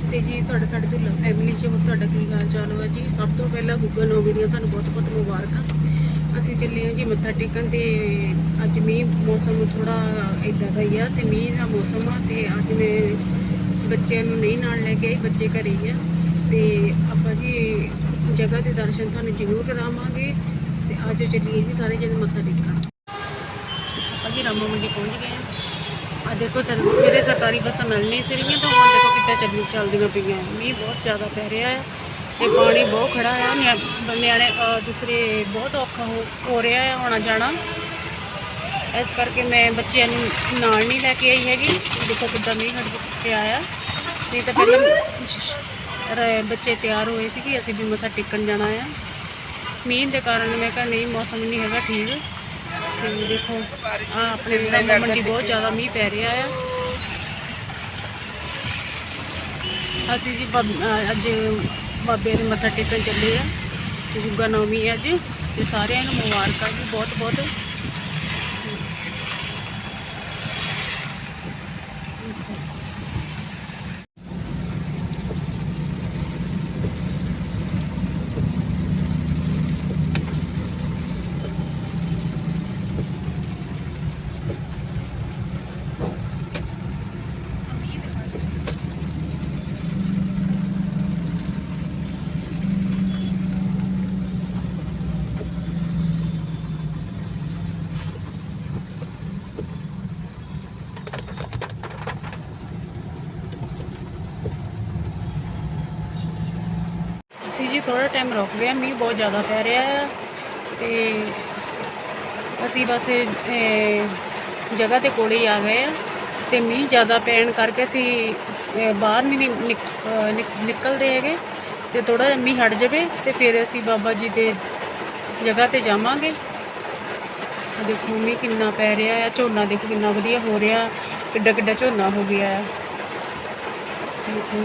ਨਮਸਤੇ ਜੀ, ਤੁਹਾਡਾ ਸਾਡੇ ਢਿੱਲੋਂ ਫੈਮਿਲੀ 'ਚ ਹੋਰ ਤੁਹਾਡਾ ਕੀ ਹਾਲ ਚਾਲ ਹੈ ਜੀ? ਸਭ ਤੋਂ ਪਹਿਲਾਂ ਗੁੱਗਾ ਨੌਮੀ ਦੀਆਂ ਤੁਹਾਨੂੰ ਬਹੁਤ ਬਹੁਤ ਮੁਬਾਰਕਾਂ। ਅਸੀਂ ਚੱਲੇ ਹਾਂ ਜੀ ਮੱਥਾ ਟੇਕਣ ਤੇ ਅੱਜ ਮੀਂਹ ਮੌਸਮ ਥੋੜਾ ਇਦਾਂ ਦਾ ਹੀ ਆ ਤੇ ਮੀਂਹ ਦਾ ਮੌਸਮ ਆ ਤੇ ਅੱਜ ਮੈਂ ਬੱਚਿਆਂ ਨੂੰ ਨਹੀਂ ਨਾਲ ਲੈ ਕੇ ਆਈ, ਬੱਚੇ ਘਰੇ ਹੀ ਆ। ਤੇ ਆਪਾਂ ਜੀ ਜਗ੍ਹਾ ਦੇ ਦਰਸ਼ਨ ਤੁਹਾਨੂੰ ਜ਼ਰੂਰ ਕਰਾਵਾਂਗੇ ਤੇ ਅੱਜ ਚੱਲੀਏ ਜੀ ਸਾਰੇ ਜਣੇ ਮੱਥਾ ਟੇਕਣ। ਆਪਾਂ ਜੀ ਰਾਮਾ ਮੰਡੀ ਪਹੁੰਚ ਗਏ ਹਾਂ। ਆ ਦੇਖੋ ਸਰ, ਸਵੇਰੇ ਸਰਕਾਰੀ ਬੱਸਾਂ ਮਿਲ ਸੀਗੀਆਂ ਤਾਂ ਹੁਣ ਦੇਖੋ ਕਿੱਦਾਂ ਚੱਲੀ ਚੱਲਦੀਆਂ ਪਈਆਂ। ਮੀਂਹ ਬਹੁਤ ਜ਼ਿਆਦਾ ਪੈ ਰਿਹਾ ਹੈ ਤੇ ਪਾਣੀ ਬਹੁਤ ਖੜਾ ਆ ਨਿਆ- ਨਿਆਣੇ ਦੂਸਰੇ ਬਹੁਤ ਔਖਾ ਹੋ ਹੋ ਰਿਹਾ ਹੈ ਆਉਣਾ ਜਾਣਾ। ਇਸ ਕਰਕੇ ਮੈਂ ਬੱਚਿਆਂ ਨੂੰ ਨਾਲ ਨਹੀਂ ਲੈ ਕੇ ਆਈ ਹੈਗੀ। ਦੇਖੋ ਕਿੱਦਾਂ ਮੀਂਹ ਹਟ ਕੇ ਆਇਆ। ਨਹੀਂ ਤਾਂ ਪਹਿਲਾਂ ਬੱਚੇ ਤਿਆਰ ਹੋਏ ਸੀ ਕਿ ਅਸੀਂ ਵੀ ਮੱਥਾ ਟੇਕਣ ਜਾਣਾ ਆ। ਮੀਂਹ ਦੇ ਕਾਰਨ ਮੈਂ ਕਿਹਾ ਨਹੀਂ, ਮੌਸਮ ਨਹੀਂ ਹੈਗਾ ਠੀਕ। ਤੇ ਦੇਖੋ। ਆ ਆਪਣੇ ਮੰਡੀ ਬਹੁਤ ਜ਼ਿਆਦਾ ਮੀਂਹ ਪੈ ਰਿਹਾ ਆ। ਅਸੀਂ ਜੀ ਅੱਜ ਬਾਬੇ ਦੇ ਮੱਥਾ ਟੇਕਣ ਚੱਲੇ ਆ। ਤੇ ਗੁੱਗਾ ਨੌਮੀ ਅੱਜ ਤੇ ਸਾਰਿਆਂ ਨੂੰ ਮੁਬਾਰਕਾਂ ਜੀ ਬਹੁਤ ਬਹੁਤ ਅਸੀਂ ਜੀ ਥੋੜਾ ਟਾਈਮ ਰੁਕ ਗਿਆ ਮੀਂਹ ਬਹੁਤ ਜ਼ਿਆਦਾ ਪੈ ਰਿਹਾ ਹੈ ਤੇ ਅਸੀਂ ਬਸ ਜਗ੍ਹਾ ਦੇ ਕੋਲੇ ਹੀ ਆ ਗਏ ਆ ਤੇ ਮੀਂਹ ਜ਼ਿਆਦਾ ਪੈਣ ਕਰਕੇ ਅਸੀਂ ਬਾਹਰ ਨਹੀਂ ਨਿਕ- ਨਿਕ- ਨਿਕ- ਨਿਕਲਦੇ ਹੈਗੇ ਤੇ ਥੋੜਾ ਜਿਹਾ ਮੀਂਹ ਹਟ ਜਾਵੇ ਤੇ ਫਿਰ ਅਸੀਂ ਬਾਬਾ ਜੀ ਦੇ ਜਗ੍ਹਾ ਤੇ ਜਾਵਾਂਗੇ। ਦੇਖੋ ਮੀਂਹ ਕਿੰਨਾ ਪੈ ਰਿਹਾ ਹੈ ਝੋਨਾ ਦੇਖੋ ਕਿੰਨਾ ਵਧੀਆ ਹੋ ਰਿਹਾ ਕਿੱਡਾ ਕਿੱਡਾ ਝੋਨਾ ਹੋ ਗਿਆ ਹੈ ਦੇਖੋ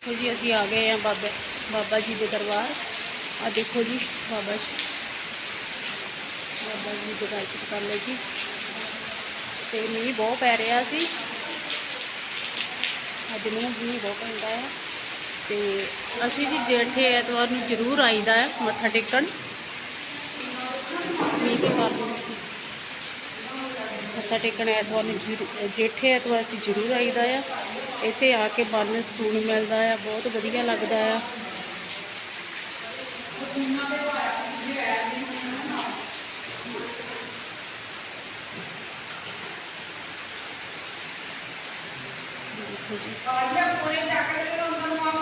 ਦੇਖੋ ਜੀ, ਅਸੀਂ ਆ ਗਏ ਆ ਬਾਬਾ ਬਾਬਾ ਜੀ ਦੇ ਦਰਬਾਰ। ਆ ਦੇਖੋ ਜੀ, ਬਾਬਾ ਜੀ। ਬਾਬਾ ਜੀ ਦੇ ਦਰਸ਼ਨ ਕਰ ਲਏ ਜੀ। ਤੇ ਮੀਂਹ ਬਹੁਤ ਪੈ ਰਿਹਾ ਸੀ। ਅੱਜ ਮੀਂਹ ਮੀਂਹ ਬਹੁਤ ਪੈਂਦਾ ਹੈ। ਤੇ ਅਸੀਂ ਜੀ ਜੇਠੇ ਐਤਵਾਰ ਨੂੰ ਜ਼ਰੂਰ ਆਈਦਾ ਹੈ ਮੱਥਾ ਟੇਕਣ। ਮੀਂਹ ਦੇ ਕਾਰਨ ਮੱਥਾ ਟੇਕਣ ਐਤਵਾਰ ਨੂੰ ਜ਼ਰੂ- ਜੇਠੇ ਐਤਵਾਰ ਅਸੀਂ ਜ਼ਰੂਰ ਆਈਦਾ ਆ। ਇੱਥੇ ਆ ਕੇ ਮਨ ਨੂੰ ਸਕੂਨ ਮਿਲਦਾ ਆ, ਬਹੁਤ ਵਧੀਆ ਲੱਗਦਾ ਆ।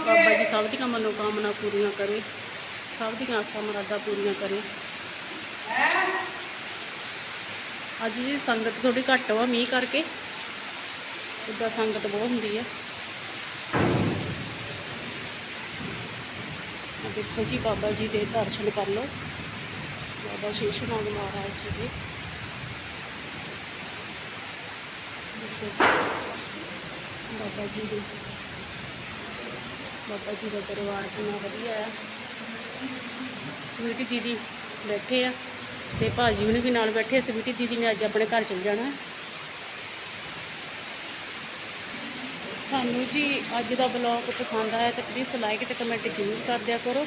ਬਾਬਾ ਜੀ, ਸਭ ਦੀਆਂ ਮਨੋਕਾਮਨਾ ਪੂਰੀਆਂ ਕਰੇ, ਸਭ ਦੀਆਂ ਆਸਾਂ ਮੁਰਾਦਾਂ ਪੂਰੀਆਂ ਕਰੇ। ਅੱਜ ਜੀ ਸੰਗਤ ਥੋੜੀ ਘੱਟ ਵਾ, ਮੀਂਹ ਕਰਕੇ। ਉੱਦਾਂ ਸੰਗਤ ਬਹੁਤ ਹੁੰਦੀ ਆ। ਦੇਖੋ ਜੀ, ਬਾਬਾ ਜੀ ਦੇ ਦਰਸ਼ਨ ਕਰ ਲਓ। ਬਾਬਾ ਸ਼ੇਸ਼ਨਾਗ ਮਹਾਰਾਜ ਜੀ ਦੇ। ਦੇਖੋ ਜੀ, ਬਾਬਾ ਜੀ ਦੇ। ਬਾਬਾ ਜੀ ਦਾ ਪਰਿਵਾਰ ਕਿੰਨਾ ਵਧੀਆ ਆ। ਸਵੀਟੀ ਦੀਦੀ ਬੈਠੇ ਆ। ਤੇ ਭਾਜੀ ਵੀ ਨਾਲ ਬੈਠੇ ਆ। ਸਵੀਟੀ ਦੀਦੀ ਨੇ ਅੱਜ ਆਪਣੇ ਘਰ ਚਲ ਜਾਣਾ ਤੁਹਾਨੂੰ ਜੀ ਅੱਜ ਦਾ ਬਲੌਗ ਪਸੰਦ ਆਇਆ ਤਾਂ ਪਲੀਜ਼ ਲਾਈਕ ਤੇ ਕਮੈਂਟ ਜ਼ਰੂਰ ਕਰ ਦਿਆ ਕਰੋ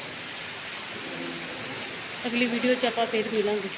ਅਗਲੀ ਵੀਡੀਓ 'ਚ ਆਪਾਂ ਫੇਰ ਮਿਲਾਂਗੇ